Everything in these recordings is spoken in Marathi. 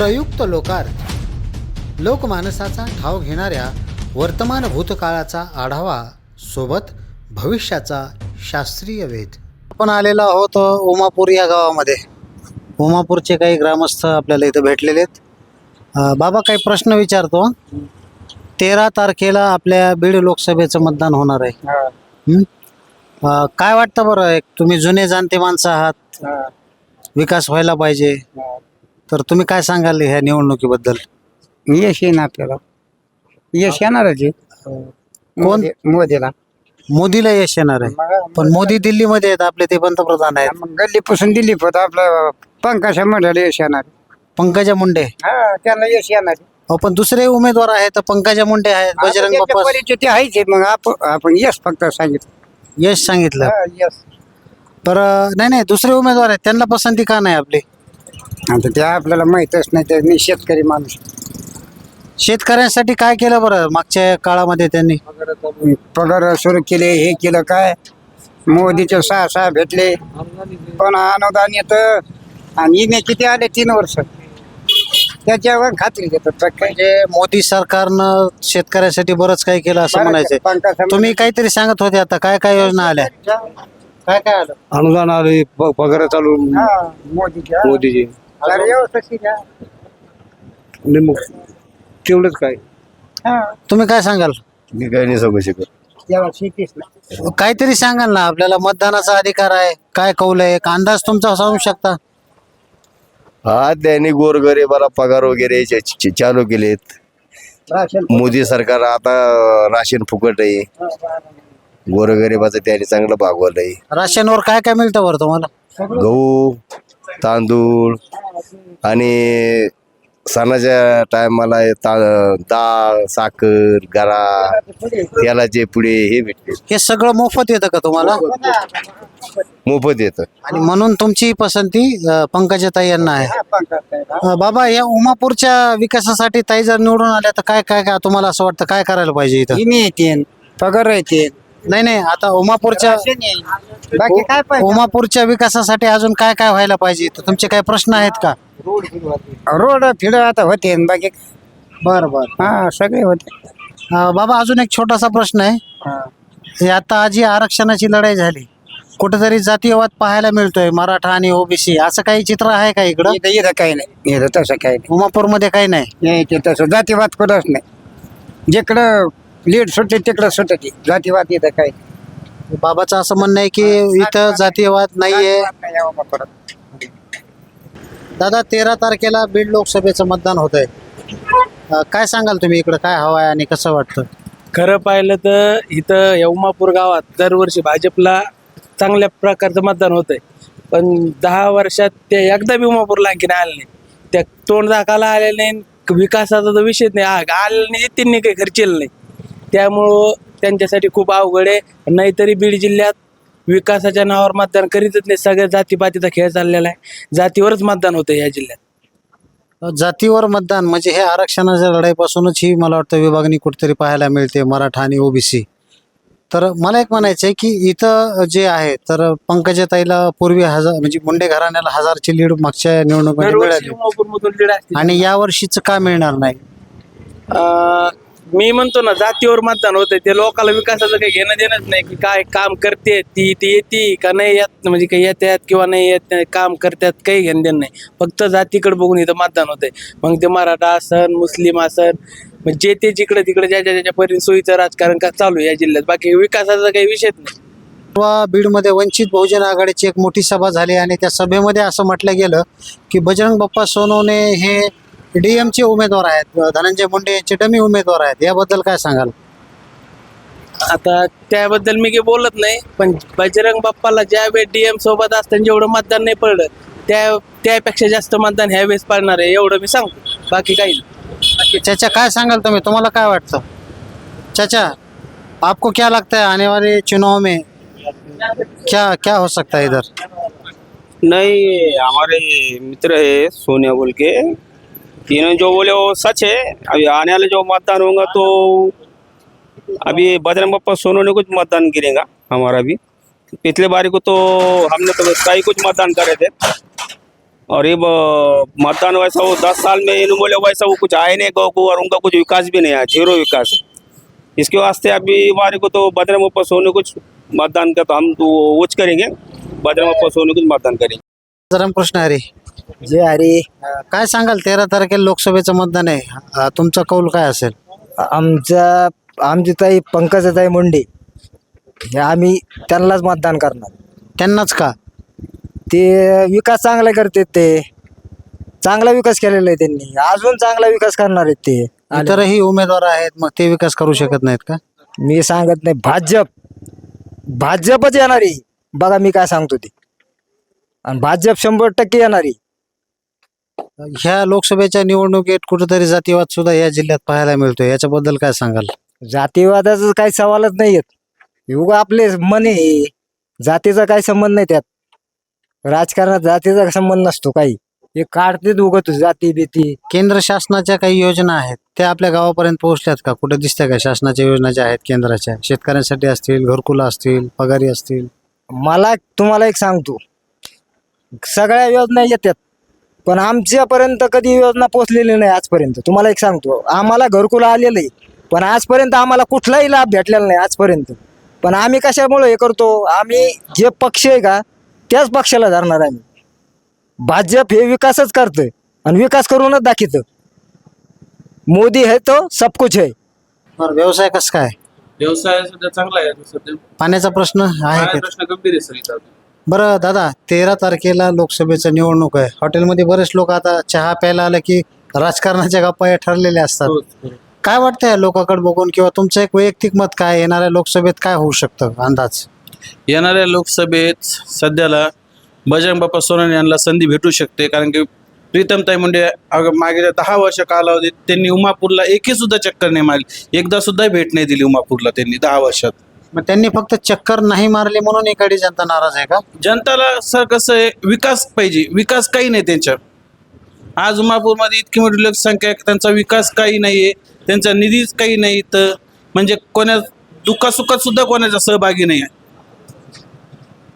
प्रयुक्त लोकार्थ. लोकमानसाचा ठाव घेणाऱ्या वर्तमान भूतकाळाचा आढावा सोबत भविष्याचा शास्त्रीय वेध. आपण आलेलो आहोत उमापूर या गावामध्ये. उमापूरचे काही ग्रामस्थ आपल्याला इथं भेटलेले आहेत. बाबा काही प्रश्न विचारतो. तेरा तारखेला आपल्या बीड लोकसभेचं मतदान होणार आहे. काय वाटतं बरं? एक तुम्ही जुने जाणते माणसं आहात. विकास व्हायला पाहिजे. तर तुम्ही काय सांगाल ह्या निवडणुकीबद्दल? यश येईन आपल्याला. यश येणारच आहे. कोण? मोदी- मोदीला. मोदीला यश येणार आहे. पण मोदी दिल्लीमध्ये आहेत आपले ते पंतप्रधान आहेत. मग गल्लीपासून दिल्ली पण आपलं पंकजा मंडळ यश येणार पंकजा मुंडे? हा त्यांना यश येणार. अहो, पण दुसरे उमेदवार आहेत पंकजा मुंडे आहेत बजरंग त्याच्या बाप्पा परिचय ते आहेच आहे. मग आपण आपण यश फक्त सांगितलं. यश सांगितलं. हा, यश. तर अं, नाही नाही दुसरे उमेदवार आहेत त्यांना पसंती का नाही आपली? आता ते आपल्याला माहीतच नाही ते मी शेतकरी माणूस. शेतकऱ्यांसाठी काय केलं बरं मागच्या काळामध्ये त्यांनी? पगार सुरू केले हे केलं काय? मोदीचे सहा सहा भेटले. पण अनुदान येतं आणि इने किती आले तीन वर्ष? त्याच्यावर खात्री घेतात म्हणजे मोदी सरकारनं शेतकऱ्यासाठी बरंच काही केलं असं म्हणायचंय. पंकजा तुम्ही काहीतरी सांगत होते आता काय काय योजना आल्या? काय काय आलं? अनुदान आले पगार चालू. हा, मग तेवढंच काय. हा, तुम्ही काय सांगाल? मी काही नाही सांगू शकत. काहीतरी सांगाल ना आपल्याला मतदानाचा अधिकार आहे काय कौल आहे एक अंदाज तुमचा सांगू शकता? हा त्यांनी गोरगरिबाला पगार वगैरे च- च- चालू केलेत. मोदी सरकार आता राशन फुकट आहे. गोरगरिबाचं त्यांनी चांगलं भागवलंय. राशनवर काय काय मिळतं बरं तुम्हाला? गहू तांदूळ आणि सणाच्या टायमाला ता डाळ साखर गरा तेलाचे पुढे हे भेटते. हे सगळं मोफत येतं का तुम्हाला? मोफत येतं. आणि म्हणून तुमची पसंती अं, पंकजाताई यांना आहे. अं, बाबा या उमापूरच्या विकासासाठी ताई जर निवडून आल्या तर काय काय काय तुम्हाला असं वाटतं? काय करायला पाहिजे इथं? येते पगार येते नाही नाही आता उमापूरच्या बाकी काय पाहिजे? उमापूरच्या विकासासाठी अजून काय काय व्हायला पाहिजे? तुमचे काय प्रश्न आहेत का? रोड फिड आता होते न बाकी. बर बर. हा सगळे होते. बाबा अजून एक छोटासा प्रश्न आहे. हे. आता आजी आरक्षणाची लढाई झाली. कुठेतरी जातीयवाद पाहायला मिळतोय मराठा आणि ओबीसी. असं काही चित्र आहे का इकडं? इथं इथं काही नाही. इथं तसं काही उमापूरमध्ये काही नाही. नाही ते तसं जातीवाद कुठंच नाही. जिकडं लीड सुटते तिकडं सुटते जातीवाद इथं काही नाही. बाबाचं असं म्हणणं आहे की इथं जातीयवाद नाहीये. नाही. दादा तेरा तारखेला बीड लोकसभेचं मतदान होत आहे काय सांगाल तुम्ही इकडं? काय हवं आहे आणि कसं वाटतं? खरं पाहिलं तर इथं या उमापूर गावात दरवर्षी भाजपला चांगल्या प्रकारचं मतदान होतंय. पण दहा वर्षात ते एकदा बी उमापूरला आणखीन आले नाही. त्या तोंड दाखवायला आले नाही विकासाचा तर विषयच नाही. आले नाही त्यांनी काही खर्चेल नाही. त्यामुळं त्यांच्यासाठी खूप अवघड आहे. नाहीतरी बीड जिल्ह्यात विकासाच्या नावावर मतदान करीतच नाही. सगळ्या जातीपातीचा खेळ चाललेला आहे. जातीवरच मतदान होतं या जिल्ह्यात. जातीवर मतदान म्हणजे हे आरक्षणाच्या लढाईपासूनच ही मला वाटतं विभागणी कुठेतरी पाहायला मिळते मराठा आणि ओबीसी. तर मला एक म्हणायचं आहे की इथं जे आहे तर पंकजाताईला पूर्वी हजार म्हणजे मुंडे घराण्याला हजारची लीड मागच्या निवडणुकीमध्ये मिळाली आणि या वर्षीच का मिळणार नाही? अं, मी म्हणतो ना जातीवर मतदान होतंय. ते लोकांना विकासाचं काही घेणं देणंच नाही की काय काम करते ती ती येते का नाही येत म्हणजे काही येतात किंवा नाही येत नाही, काम करतात काही घेणं देणं नाही. फक्त जातीकडे बघून इथं मतदान होतंय. मग ते मराठा असन मुस्लिम असन मग जे ते जिकडे तिकडे ज्याच्या ज्याच्या परीने सोयीचं राजकारण का चालू आहे या जिल्ह्यात बाकी विकासाचा काही विषयच नाही. परवा बीडमध्ये वंचित बहुजन आघाडीची एक मोठी सभा झाली आणि त्या सभेमध्ये असं म्हटलं गेलं की बजरंग बाप्पा सोनवणे हे डीएमचे उमेदवार आहेत धनंजय मुंडे यांचे डमी उमेदवार आहेत याबद्दल काय सांगाल? आता त्याबद्दल मी काही बोलत नाही पण बजरंग बाप्पाला ज्या वेळेस डीएम सोबत असताना जेवढं मतदान नाही पडलं त्या त्यापेक्षा जास्त मतदान ह्या वेळेस पडणार आहे एवढं मी सांगतो बाकी काही नाही. चाचा काय सांगाल तुम्ही? तुम्हाला काय वाटतं? चाचा आपको क्या लगता है आने वाले चुनाव में क्या क्या हो सकता है इधर? नहीं हमारे मित्र है सोनिया बोल के। इन्होंने जो बोले वो सच है। अभी आने वाले जो मतदान होगा तो अभी बजरंग बप्पा सोनू ने कुछ मतदान गिरेगा हमारा भी। पिछले बारी को तो हमने तो कई कुछ मतदान करे थे। और ये मतदान वैसा वो दस साल में इन बोले वैसा वो कुछ आए नहीं, गाँव को और उनका कुछ विकास भी नहीं आया, ज़ीरो विकास। इसके वास्ते अभी हमारे को तो बजरंग बप्पा सोने कुछ मतदान का तो हम तो उच करेंगे। बजरंग बप्पा सोने कुछ मतदान करेंगे। रामकृष्ण हरी। जे अरे काय सांगाल तेरा तारखेला लोकसभेचं मतदान आहे. अ, तुमचा कौल काय असेल? आमच्या आमची ताई पंकजाताई मुंडे. हे आम्ही त्यांनाच मतदान करणार. त्यांनाच का? ते विकास चांगला करतात ते. चांगला विकास केलेला आहे त्यांनी. अजून चांगला विकास करणार आहेत ते. आणि इतरही उमेदवार आहेत मग ते विकास करू शकत नाहीत का? मी सांगत नाही. भाजप. भाजपच येणार. आहे बघा मी काय सांगतो ते. आणि भाजप शंभर टक्के येणार. आहे ह्या लोकसभेच्या निवडणुकीत कुठेतरी जातीवाद सुद्धा या जिल्ह्यात पाहायला मिळतोय. याच्याबद्दल काय सांगाल? जातीवादाचा काही सवालच नाही येत युग आपले मन आहे जातीचा काही संबंध नाही त्यात. राजकारणात जातीचा संबंध नसतो काही. हे काढते उगत जाती बीती. केंद्र शासनाच्या काही योजना आहेत त्या आपल्या गावापर्यंत पोहोचल्यात का? कुठे दिसत्या का? शासनाच्या योजना ज्या आहेत केंद्राच्या शेतकऱ्यांसाठी असतील घरकुला असतील पगारी असतील? मला तुम्हाला एक सांगतो. सगळ्या योजना येतात पण आमच्यापर्यंत कधी योजना पोचलेली नाही आजपर्यंत. तुम्हाला एक सांगतो आम्हाला घरकुल आलेलं आहे पण आजपर्यंत आम्हाला कुठलाही लाभ भेटलेला नाही आजपर्यंत. पण आम्ही कशामुळे हे करतो आम्ही जे पक्ष आहे का त्याच पक्षाला धरणार आम्ही. भाजप हे विकासच करतं आणि विकास करूनच दाखवतं. मोदी है तो सब कुछ है बरं व्यवसाय कसं काय? व्यवसाय सध्या चांगला आहे सध्या. पाण्याचा प्रश्न आहे का? प्रश्न गंभीर आहे सर इथं. बरं दादा तेरा तारखेला लोकसभेचं निवडणूक आहे. हॉटेलमध्ये बरेच लोक आता चहा प्यायला आलं की राजकारणाच्या गप्पा या ठरलेल्या असतात. काय वाटतं या लोकांकडे बघून किंवा तुमचं एक वैयक्तिक मत काय येणाऱ्या लोकसभेत काय होऊ शकतं अंदाज? येणाऱ्या लोकसभेत सध्याला बजरंग बाप्पा सोनवणे यांना संधी भेटू शकते. कारण की प्रीतमताई मुंडे अग- मागील दहा वर्ष कालावधीत त्यांनी उमापूरला एकही सुद्धा चक्कर नाही मारली. एकदा सुद्धा भेट नाही दिली उमापूरला त्यांनी दहा वर्षात. मग त्यांनी फक्त चक्कर नाही मारली म्हणून एखादी जनता नाराज आहे का? जनताला सर कसं आहे विकास पाहिजे. विकास काही नाही त्यांच्या आज उमापूरमध्ये इतकी मोठी लोकसंख्या आहे त्यांचा विकास काही नाही आहे त्यांचा निधीच काही नाही तर म्हणजे कोण्या दुःखासुखात सुद्धा कोणाचा सहभागी नाही आहे.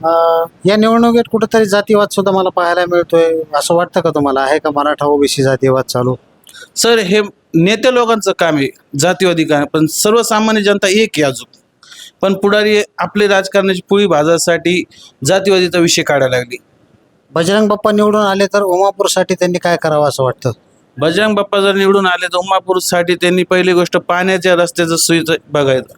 अं, या निवडणुकीत कुठेतरी जातीवाद सुद्धा मला पाहायला मिळतोय. असं वाटतं का तुम्हाला? आहे का मराठा ओबीसी जातीवाद चालू? सर हे नेते लोकांचं काम आहे जातीवादी काम. पण सर्वसामान्य जनता एक आहे अजून. पण पुढारी आपले राजकारणाची पोळी भाजासाठी जातीवादीचा विषय काढायला लागली. बजरंग बाप्पा निवडून आले तर उमापूरसाठी त्यांनी काय करावं असं वाटतं? बजरंग बाप्पा जर निवडून आले तर उमापूरसाठी त्यांनी पहिली गोष्ट पाण्याच्या रस्त्याचं सोयीचं बघायचं.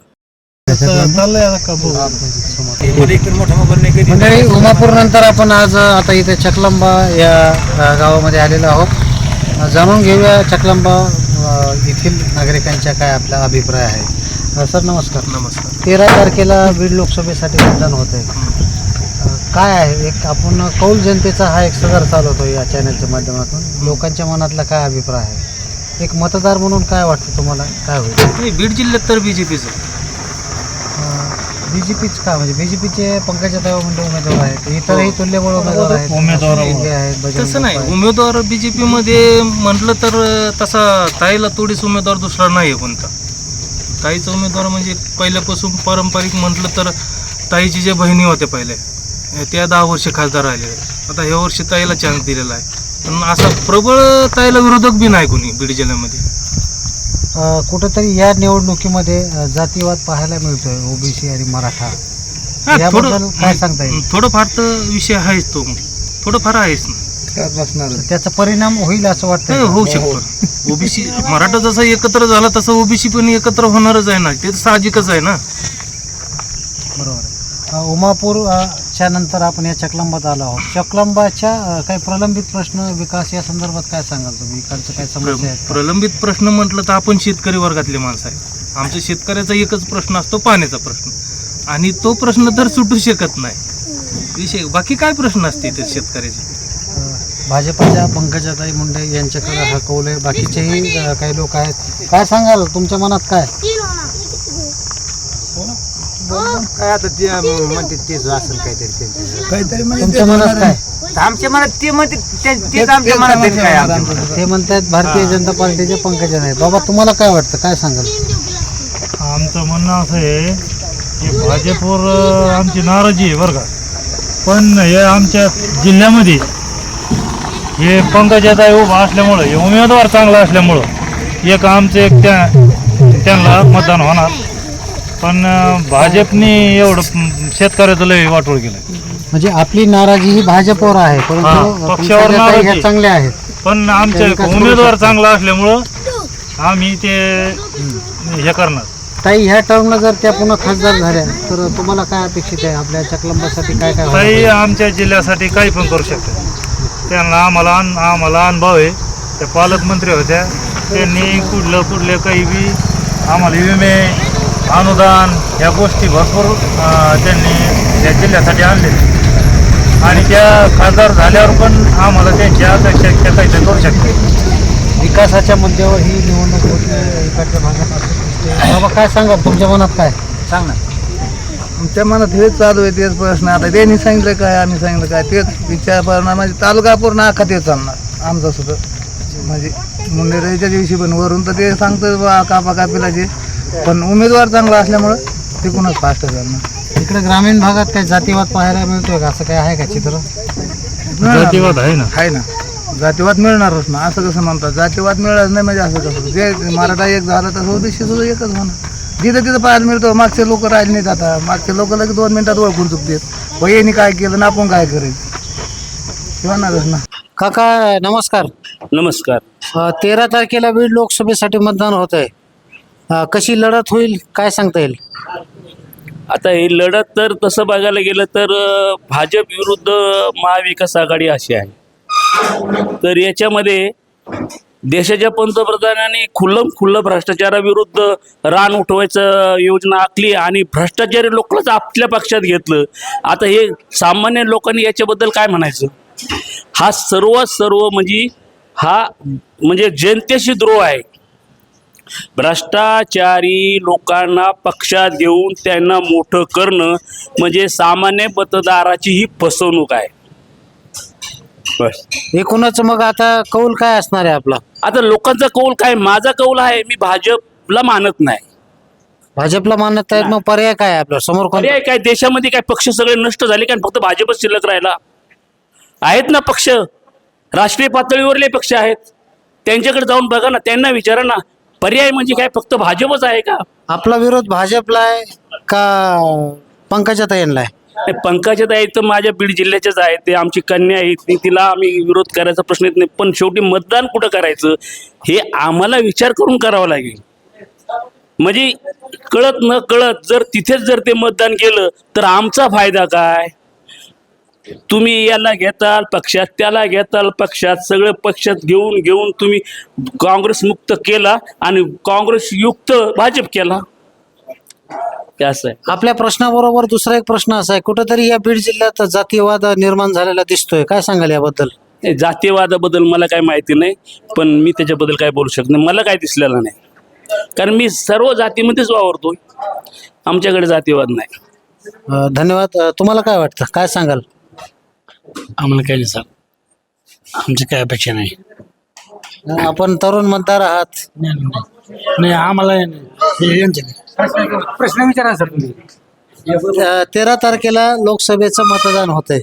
मंडळी उमापूर नंतर आपण आज आता इथे चकलंबा या अ, गावामध्ये आलेलो आहोत. जाणून घेऊया चकलंबा येथील नागरिकांच्या काय आपला अभिप्राय आहे. सर नमस्कार. नमस्कार. तेरा तारखेला बीड लोकसभेसाठी मतदान होत आहे. काय आहे? एक आपण कौल जनतेचा हा एक सदर चालवतो या चॅनलच्या माध्यमातून. लोकांच्या मनातला काय अभिप्राय आहे? एक मतदार म्हणून काय वाटतं तुम्हाला? काय होईल? बीड जिल्ह्यात तर बीजेपीचं बीजेपीच का? म्हणजे बीजेपीचे पंकजा मुंडे उमेदवार आहेत. इतरही तुल्यबळ उमेदवार आहेत. उमेदवार आहेत बजरंग तसं नाही. बाप्पा आहेत. उमेदवार बीजेपी मध्ये म्हटलं तर तसा ताईला तोडीस उमेदवार दुसरा नाही आहे कोणता. ताईचा उमेदवार म्हणजे पहिल्यापासून पारंपरिक म्हटलं तर ताईची जे बहिणी होत्या पहिले त्या दहा वर्ष खासदार राहिले आता ह्या वर्षी ताईला चान्स दिलेला आहे. पण असा प्रबळ ताईला विरोधक बी नाही कोणी बीड जिल्ह्यामध्ये. कुठंतरी या निवडणुकीमध्ये जातीवाद पाहायला मिळतोय ओबीसी आणि मराठा. हा, याबद्दल थोडं काय सांगता येईल? थोडंफार तर विषय आहेच तो. थोडंफार आहेच ना. त्याचा परिणाम होईल असं वाटतं होऊ शकतो. ओबीसी मराठा जसा एकत्र झाला तसं ओबीसी पण एकत्र होणारच आहे ना. ते तर साहजिकच आहे ना. बरोबर उमापूर अ, च्या नंतर आपण या चकलंबात आलो आहोत. चकलंबाच्या अ, काही प्रलंबित प्रश्न विकास या संदर्भात काय सांगाल तुम्ही? इकडचं काय समस्या आहेत का? प्रलंबित प्रश्न म्हटलं तर आपण शेतकरी वर्गातले माणसं आहे आमच्या शेतकऱ्याचा एकच प्रश्न असतो पाण्याचा प्रश्न. आणि तो प्रश्न तर सुटू शकत नाही. विषय बाकी काय प्रश्न असते ते शेतकऱ्याचे? अ, भाजपच्या पंकजाताई मुंडे यांच्याकडे हा आहे बाकीचेही अ, काही लोक आहेत. काय सांगाल? तुमच्या मनात काय? काय आता ते म्हणते तेच असेल काहीतरी तुमच्या मनात. काय? आमच्या मनात ते म्हणते तेच आमच्या मनात आहे काय आमच्या ते म्हणतात भारतीय जनता पार्टीचे पंकजा नाही बाबा तुम्हाला काय वाटतं? काय सांगाल? आमचं म्हणणं असं आहे की भाजपवर अं, आमची नाराजी आहे बरं का? पण हे आमच्या जिल्ह्यामध्ये हे पंकजाताई उभा असल्यामुळं हे उमेदवार चांगला असल्यामुळं एक आमचं एक त्या त्यांना मतदान होणार. पण भाजपने एवढं शेतकऱ्याचं लय वाटोळ केलं म्हणजे आपली नाराजी ही भाजपवर आहे हा, परंतु पक्षावर पंकजाताई नाराजी. ह्या चांगल्या आहेत. पण आमच्या त्या विकास करू उमेदवार. चांगला असल्यामुळं आम्ही ते हे करणार. ताई ह्या टर्मला जर त्या पुन्हा खासदार झाल्या तर तुम्हाला काय अपेक्षित आहे? आपल्या चकलंबासाठी काय काय ताई? आमच्या जिल्ह्यासाठी काही पण करू शकतात त्यांना आम्हाला अन- आम्हाला अनुभव आहे. त्या पालकमंत्री होत्या. त्यांनी कुठलं कुठले काही बी आम्हाला विमे अनुदान या गोष्टी भरपूर त्यांनी या जिल्ह्यासाठी आणले आणि त्या खासदार झाल्यावर पण आम्हाला त्यांच्या अपेक्षा त्या काहीतरी करू शकतात विकासाच्या मुद्द्यावर ही निवडणूक होती इकडच्या भागात. बाबा काय सांगा तुमच्या मनात काय? सांग. ना आमच्या मनात हेच चालू आहे तेच प्रश्न. आता त्यांनी सांगितलं काय आम्ही सांगितलं काय तेच विचार करणार. म्हणजे तालुका पूर्ण अख्खा तेच चालणार आमचा सुद्धा. म्हणजे मुंडेराच्या दिवशी पण वरून तर ते सांगतं बा कापा कापिलाचे पण उमेदवार चांगला असल्यामुळं तिकूनच फास्ट चालणार इकडे ग्रामीण भागात काही जातीवाद पाहायला मिळतोय का? असं काय आहे का चित्र? जातीवाद आहे ना. आहे ना. जातीवाद मिळणारच ना. असं कसं म्हणतात? जातीवाद मिळणार नाही म्हणजे असं कसं? जे मराठा एक झाला तर ओबीसी सुद्धा एकच होणार जिथं तिथं पाहायला मिळतो मागचे लोक राहिले नाहीत आता. मागचे लोक लगेच दोन मिनिटात ओळखून चुकतात. व यांनी काय केलं ना आपण काय करायचं ते होणारच ना. काका नमस्कार. नमस्कार. तेरा तारखेला बीड लोकसभेसाठी मतदान होत आहे कशी लढत होईल काय सांगता येईल? आता ही लढत तर तसं बघायला गेलं तर अ, भाजप विरुद्ध महाविकास आघाडी अशी आहे. तर याच्यामध्ये देशाच्या पंतप्रधानांनी खुल्लम खुल्लं भ्रष्टाचाराविरुद्ध रान उठवायचं योजना आखली आणि भ्रष्टाचारी लोकलाच आपल्या पक्षात घेतलं. आता हे सामान्य लोकांनी याच्याबद्दल काय म्हणायचं? हा सर्व सर्व म्हणजे हा म्हणजे जनतेशी द्रोह आहे. भ्रष्टाचारी लोकांना पक्षात घेऊन त्यांना मोठं करणं म्हणजे सामान्य मतदाराची ही फसवणूक आहे. बस. एकूणच मग आता कौल काय असणार आहे आपला? आता लोकांचा कौल काय? माझा कौल आहे मी भाजपला मानत नाही. भाजपला मानत आहेत मग पर्याय काय आहे आपल्यासमोर कोण पर्याय काय? देशामध्ये काय पक्ष सगळे नष्ट झाले काय फक्त भाजपच शिल्लक राहिला? आहेत ना पक्ष? राष्ट्रीय पातळीवरले पक्ष आहेत. त्यांच्याकडे जाऊन बघा ना त्यांना विचारा ना पर्याय म्हणजे काय? फक्त भाजपच आहे का? आपला विरोध भाजपला आहे का पंकजाताईंना आहे? नाही, पंकजात तर माझ्या बीड जिल्ह्याच्याच आहे ते आमची कन्या आहे ती तिला आम्ही विरोध करायचा प्रश्न येत नाही. पण शेवटी मतदान कुठं करायचं? हे आम्हाला विचार करून करावं लागेल. म्हणजे कळत न कळत जर तिथेच जर ते मतदान केलं तर आमचा फायदा काय? तुम्ही याला घेताल पक्षात त्याला घेताल पक्षात सगळे पक्षात घेऊन घेऊन तुम्ही काँग्रेस मुक्त केला आणि काँग्रेस युक्त भाजप केला. असं आहे. आपल्या प्रश्नाबरोबर दुसरा एक प्रश्न असा आहे कुठेतरी या बीड जिल्ह्यात जातीवाद निर्माण झालेला दिसतोय. काय सांगाल याबद्दल? नाही, जातीयवादाबद्दल मला काय माहिती नाही पण मी त्याच्याबद्दल काय बोलू शकत नाही. मला काय दिसलेलं नाही. कारण मी सर्व जातीमध्येच वावरतो आमच्याकडे जातीवाद नाही. अ, धन्यवाद. अ, तुम्हाला काय वाटतं? काय सांगाल? आम्हाला काही नाही सर आमची काय अपेक्षा नाही. आपण तरुण मतदार आहात. नाही आम्हाला प्रश्न विचारा सर तुम्ही. अ, तेरा तारखेला लोकसभेचं मतदान होतंय.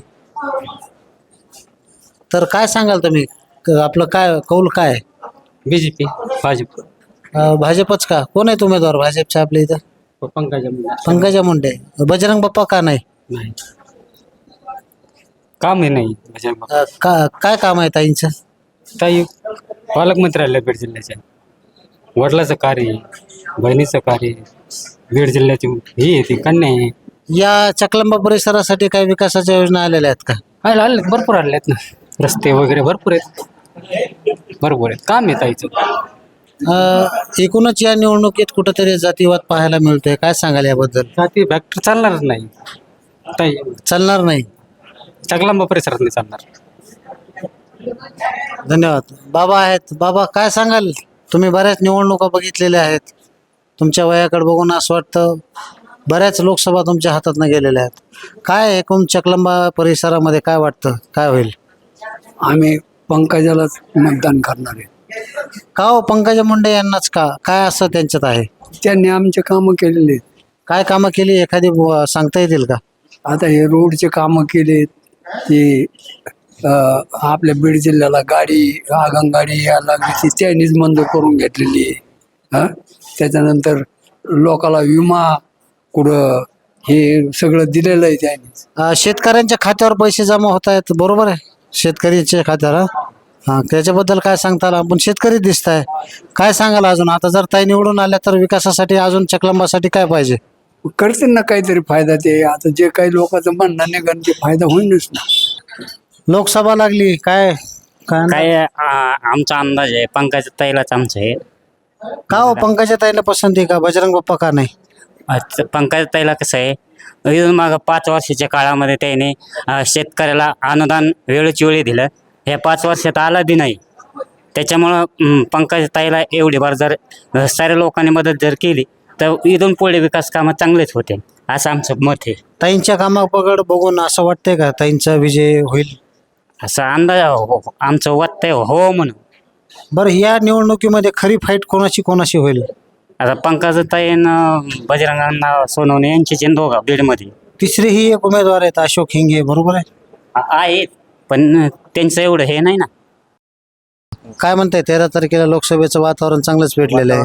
तर काय सांगाल तुम्ही? क- आपलं काय कौल काय आहे? बीजेपी भाजप. अ, भाजपच का? कोण आहेत उमेदवार भाजपच्या आपल्या इथं? पंकजा पंकजा मुंडे. बजरंग बाप्पा का नाही? नाही. काम आहे नाही अ, का काय काम आहे ताईंचं? ताई पालकमंत्री आले बीड जिल्ह्याच्या वडिलाचं कार्य आहे, बहिणीचं कार्य आहे, बीड जिल्ह्याची ही आहे ती कन्या आहे. या चकलंबा परिसरासाठी काही विकासाच्या योजना आलेल्या आहेत का? आले आले भरपूर आले आहेत ना. रस्ते वगैरे भरपूर आहेत. भरपूर आहेत. काम आहे ताईचं. अ, एकूणच या निवडणुकीत कुठेतरी जातीवाद पाहायला मिळतोय. काय सांगाल याबद्दल? जाती फॅक्टर चालणारच नाही. ताई. चालणार नाही. चकलांबा परिसरात नाही चालणार. धन्यवाद. बाबा आहेत. बाबा काय सांगाल? तुम्ही बऱ्याच निवडणुका बघितलेल्या आहेत. तुमच्या वयाकडे बघून असं वाटतं बऱ्याच लोकसभा तुमच्या हातातनं गेलेल्या आहेत. काय एकूण चकलंबा परिसरामध्ये? काय वाटतं? काय होईल? आम्ही पंकजालाच मतदान करणार आहे. का हो? पंकजा मुंडे यांनाच का? काय असं त्यांच्यात आहे? त्यांनी आमचे कामं केलेले आहेत. काय कामं केली? एखादी ब- सांगता येतील का? आता हे रोडचे कामं केलेत. ते आपल्या बीड जिल्ह्याला गाडी आगंगाडी या लागली. ती त्यांनीच मंजूर करून घेतलेली. आहे त्याच्यानंतर लोकाला विमा कुठं हे सगळं दिलेलं आहे त्यांनी. शेतकऱ्यांच्या खात्यावर पैसे जमा होत आहेत. बरोबर आहे. शेतकऱ्यांच्या खात्यावर हा? हा त्याच्याबद्दल काय सांगता आला आपण शेतकरी दिसत आहे काय सांगाल अजून? आता जर ताई निवडून आल्या तर विकासासाठी अजून चकलंबासाठी काय पाहिजे? करतील ना काहीतरी फायदा ते. आता जे काही लोकांचं म्हणणं निघन ते फायदा होईलच ना लोकसभा लागली काय? काय काय आ- आमचा अंदाज आहे पंकज ताईलाच आमचं आहे. का हो पंकजा ताईला पसंती का? बजरंग बाप्पा का नाही? आज पंकज ताईला कसं आहे इथून मागं पाच वर्षाच्या काळामध्ये त्याने अ, शेतकऱ्याला अनुदान वेळोची वेळी दिलं. हे पाच वर्षात आलं बी नाही. त्याच्यामुळं पंकज ताईला एवढी बार जर अ, साऱ्या लोकांनी मदत जर केली तर इथून पुढे विकास कामं चांगलेच होते असं आमचं मत आहे. ताईंच्या कामापगड बघून असं वाटतंय का? ताईंचा विजय होईल? असा अंदाज हो- हो- आमचं वाटतंय हो म्हणून. बरं या निवडणुकीमध्ये खरी फाईट कोणाची कोणाशी होईल? आता पंकज ताईनं बजरंगांना सोनवणे यांचे जे दोघं बीडमध्ये. तिसरी ही एक उमेदवार आहेत अशोक हिंगे बरोबर आहे? आ- आहेत पण त्यांचं एवढं हे नाही ना. काय म्हणताय तेरा तारखेला लोकसभेचं वातावरण चांगलंच भेटलेलं आहे.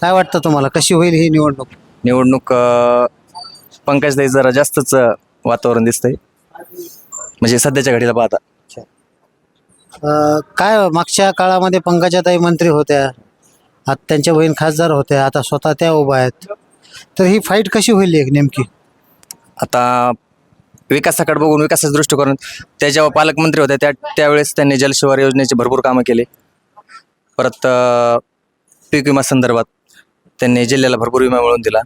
काय वाटतं तुम्हाला? कशी होईल ही निवडणूक? निवडणूक पंकजताई जरा जास्तच वातावरण दिसतंय. म्हणजे सध्याच्या घडीला पाहता. अं, काय मागच्या काळामध्ये पंकजाताई मंत्री होत्या आता त्यांच्या बहीण खासदार होत्या आता स्वतः त्या उभा आहेत. तर ही फाईट कशी होईल एक नेमकी? आता विकासाकडे बघून विकासाच्या दृष्टिकोन त्या जेव्हा पालकमंत्री होत्या त्या त्यावेळेस त्यांनी जलशिवार योजनेचे भरपूर कामं केले. परत अ, पीक विमा संदर्भात त्यांनी जिल्ह्याला भरपूर विमा मिळवून दिला.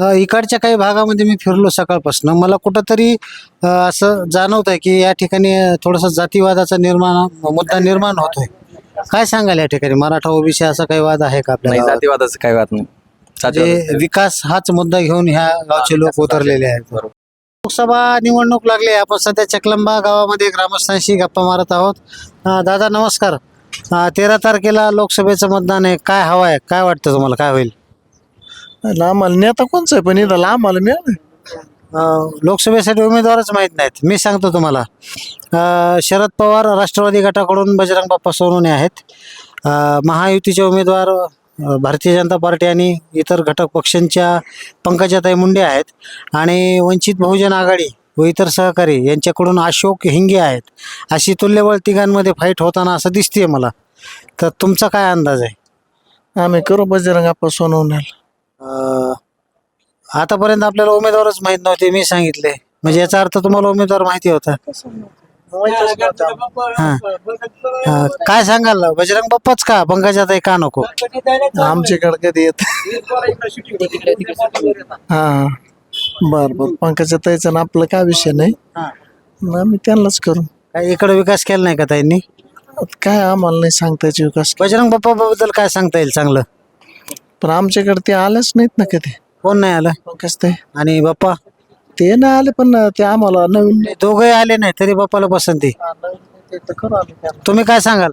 अ, इकडच्या काही भागामध्ये मी फिरलो सकाळपासून. मला कुठंतरी अ, असं जाणवत आहे की या ठिकाणी थोडंसं जातीवादाचा निर्माण मुद्दा निर्माण होतोय. काय सांगाल या ठिकाणी? मराठा ओबीसी असा काही वाद आहे का नाही आपल्याला जातीवादाचं काही वाद नाही. जातीवादाचं म्हणजे विकास हाच मुद्दा घेऊन ह्या गावचे लोक उतरलेले आहेत. लोकसभा निवडणूक लागली आहे. आपण सध्या चकलंबा गावामध्ये ग्रामस्थांशी गप्पा मारत आहोत. अ, दादा नमस्कार. तेरा तारखेला लोकसभेचं मतदान आहे. काय हवं आहे? काय वाटतं तुम्हाला? काय होईल? आम्हाला नेता कोणचं आहे? पण इथं आम्हाला मिळालं अ, लोकसभेसाठी उमेदवारच माहीत नाहीत. मी सांगतो तुम्हाला. अ, शरद पवार राष्ट्रवादी गटाकडून बजरंग बाप्पा सोनवणे आहेत. अ, महायुतीचे उमेदवार अ, भारतीय जनता पार्टी आणि इतर घटक पक्षांच्या पंकजाताई मुंडे आहेत. आणि वंचित बहुजन आघाडी व इतर सहकारी यांच्याकडून अशोक हिंगे आहेत. अशी तुल्यबळ तिघांमध्ये फाईट होताना असं दिसतेय मला. तर तुमचा काय अंदाज आहे? आम्ही करू बजरंग आपण सोनवण्याला आतापर्यंत आपल्याला उमेदवारच माहीत नव्हते मी सांगितले. म्हणजे याचा अर्थ तुम्हाला उमेदवार माहिती होता. हा. काय सांगाल? बजरंग बाप्पाच का? पंकजाताई का नको? आमच्याकडे कधी येत? हा. बर बर. पंकजा ताईचा ना आपलं काय विषय नाही. हा. आम्ही त्यांनाच करू. काय इकडे विकास केला नाही का ताईंनी? आता काय आम्हाला नाही सांगता यायचे विकास बजरंग बाप्पा बद्दल काय सांगता येईल चांगलं? पण आमच्याकडे ते आलेच नाहीत ना कधी. कोण नाही आलं? पंकज ताई. आणि बाप्पा? ते नाही आले पण ते आम्हाला नवीन ते दोघे आले नाही तरी बाप्पाला पसंती. ते तर करू आम्ही त्यांना. तुम्ही काय सांगाल?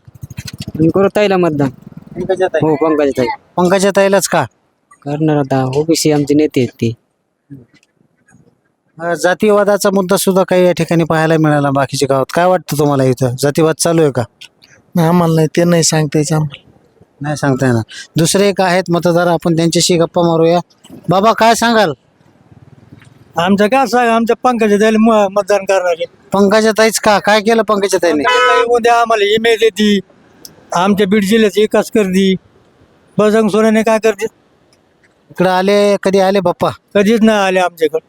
करू ताईला मतदान. पंकजाताई हो पंकज ताई. पंकजाताईलाच का? करणार आता ओबीसी आमचे नेते आहेत ते. अ, जातीवादाचा मुद्दा सुद्धा काही या ठिकाणी पाहायला मिळाला बाकीच्या गावात. काय वाटतं तुम्हाला इथं? जातीवाद चालू आहे का? नाही, आम्हाला नाही ते नाही सांगता यायचं आम्हाला. नाही सांगता येणार. दुसरे एक आहेत मतदार आपण त्यांच्याशी गप्पा मारूया. बाबा काय सांगाल? आमचं काय सांग आमच्या पंकजा द्यायला म- मतदान करणारे पंकजा ताईच का? काय केलं पंकजा ताईने? उद्या आम्हाला इमेज देते आमच्या बीड जिल्ह्याचा विकास करते. बजरंग सोन्याने काय करते? इकडे आले कधी आले बाप्पा? कधीच नाही आले आमच्याकडे.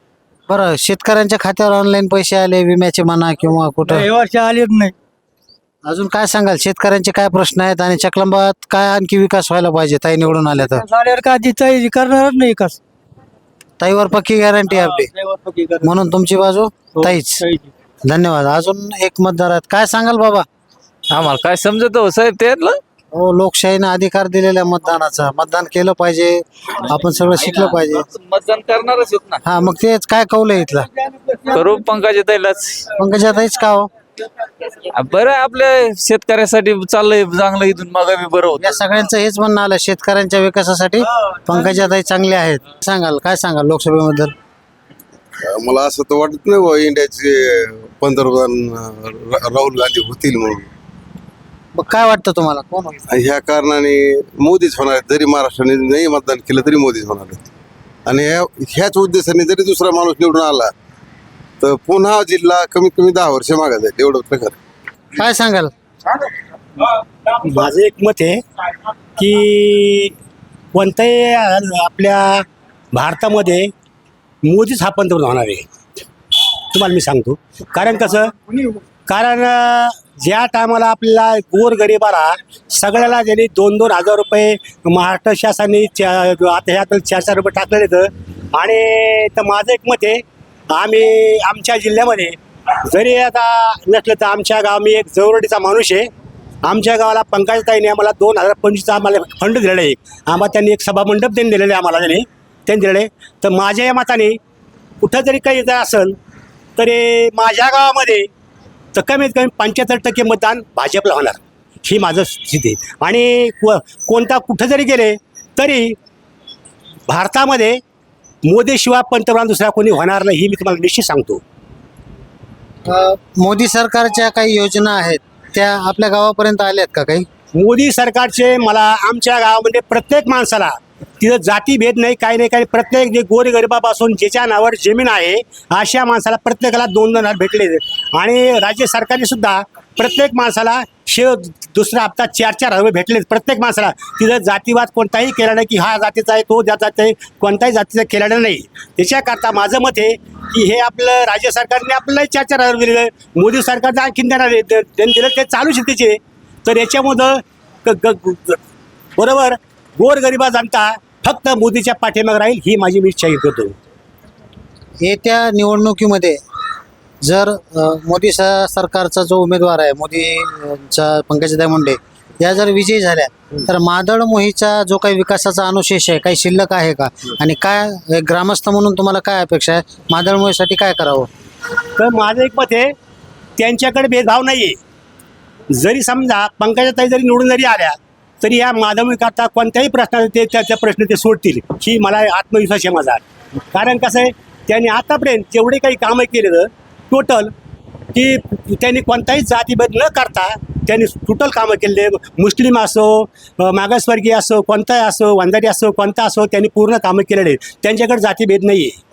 बरं शेतकऱ्यांच्या खात्यावर ऑनलाईन पैसे आले विम्याचे म्हणा किंवा कुठं? हे वर्ष आलेच नाही. अजून काय सांगाल? शेतकऱ्यांचे काय प्रश्न आहेत आणि चकलंबात काय आणखी विकास व्हायला पाहिजे ताई निवडून आल्या तर? झाल्यावर का ती ताई करणारच नाही विकास. ताईवर पक्की गॅरंटी आपली. म्हणून तुमची बाजू? ताईच. धन्यवाद. अजून एक मतदार आहेत काय सांगाल बाबा? आम्हाला काय समजत हो साहेब त्यातलं हो लोकशाहीने अधिकार दिलेला आहे मतदानाचा. मतदान केलं पाहिजे. आपण सगळं शिकलं पाहिजे. मतदान करणारच आहेत ना. हा मग तेच काय कौल आहे इथलं? करू पंकजा ताईलाच. पंकजा ताईच का हो? बरं आपल्या शेतकऱ्यासाठी चाललंय चांगलं इथून मग बरं होत. या सगळ्यांचं हेच म्हणणं आलं शेतकऱ्यांच्या विकासासाठी पंकजाताई चांगले आहेत. सांगाल काय सांगाल लोकसभेबद्दल? मला असं तर वाटत नाही बा इंडियाचे पंतप्रधान अं, रा- राहुल गांधी होतील म्हणून. मग काय वाटतं तुम्हाला? कोण होईल? ह्या कारणाने मोदीच होणार. आहेत. जरी महाराष्ट्राने नाही मतदान केलं तरी मोदीच होणार आहेत. आणि ह्या- ह्याच उद्देशाने जरी दुसरा माणूस निवडून आला तर पुन्हा जिल्हा कमीत कमी दहा वर्ष मागे जाईल. एवढं प्रकार काय सांगाल? माझं एक मत आहे की कोणत्याही आपल्या भारतामध्ये मोदीच हा पंतप्रधान होणार आहे. तुम्हाला मी सांगतो. कारण कसं? कारण अं, ज्या टायमाला आपल्याला गोरगरिबाला सगळ्याला ज्यांनी दोन दोन हजार रुपये महाराष्ट्र शासनाने आता ह्यात चार चार रुपये टाकलेले होतं आणि तर माझं एक मत आहे आम्ही आमच्या जिल्ह्यामध्ये जरी आता नसलं तर आमच्या गाव मी एक जवळडीचा माणूस आहे. आमच्या गावाला पंकजताईने आम्हाला दोन हजार पंचवीसचा आम्हाला फंड दिलेला आहे. आम्हाला त्यांनी एक सभामंडप त्यांनी दिलेलं आहे आम्हाला त्यांनी त्यांनी दिलेलं आहे. तर माझ्या या मताने कुठं जरी काही जर असेल तरी माझ्या गावामध्ये तर कमीत कमी पंच्याहत्तर टक्के मतदान भाजपला होणार. ही माझं स्थिती. आहे आणि को कोणता कुठं जरी गेले तरी भारतामध्ये मोदीशिवाय पंतप्रधान दुसरा कोणी होणार नाही ही मी तुम्हाला निश्चित सांगतो. मोदी सरकारच्या काही योजना आहेत त्या आपल्या गावापर्यंत आल्यात का काही? मोदी सरकारचे मला आमच्या गावामध्ये प्रत्येक माणसाला तिथं जातीभेद नाही काही नाही काही प्रत्येक जे गोरगरिबापासून ज्याच्या नावावर जमीन आहे अशा माणसाला प्रत्येकाला दोन दोन हजार भेटले. आणि राज्य सरकारने सुद्धा प्रत्येक माणसाला शेव दुसरा हप्ता चार चार हजार भेटले. प्रत्येक माणसाला तिथं जातीवाद कोणताही केला नाही की हा जातीचा आहे तो जातीचा आहे कोणताही जातीचा केलेला नाही. त्याच्याकरता माझं मत आहे की हे आपलं राज्य सरकारने आपल्याला चार चार हजार दिलेलं आहे मोदी सरकारचं आणखीन देणार दिलं ते चालू शकतेचे तर याच्यामुळं ग- ग- ग- बरोबर? गोरगरिबा जनता फक्त मोदीच्या पाठीमागे राहील ही माझी मी इच्छा करतो. येत्या निवडणुकीमध्ये जर मोदी स सरकारचा जो उमेदवार आहे मोदीचा पंकजाताई मुंडे या जर विजयी झाल्या तर मादळ मोहीचा जो काही विकासाचा अनुशेष आहे काही शिल्लक आहे का? आणि काय ग्रामस्थ म्हणून तुम्हाला काय अपेक्षा आहे? मादळ मोहीसाठी काय करावं? तर माझं एक मत आहे त्यांच्याकडे भेदभाव नाही आहे जरी समजा पंकजाताई जरी निवडून जरी आल्या तरी या माधवी-करता कोणत्याही प्रश्नाचे ते त्याचा प्रश्न ते सोडतील ही मला आत्मविश्वास आहे माझा. कारण कसं आहे त्यांनी आतापर्यंत जेवढे काही कामं केलेलं टोटल की त्यांनी कोणताही जातीभेद न करता त्यांनी टोटल कामं केले मुस्लिम असो मागासवर्गीय असो कोणताही असो वंजारी असो कोणता असो त्यांनी पूर्ण कामं केलेले. आहेत त्यांच्याकडे जातीभेद नाही आहे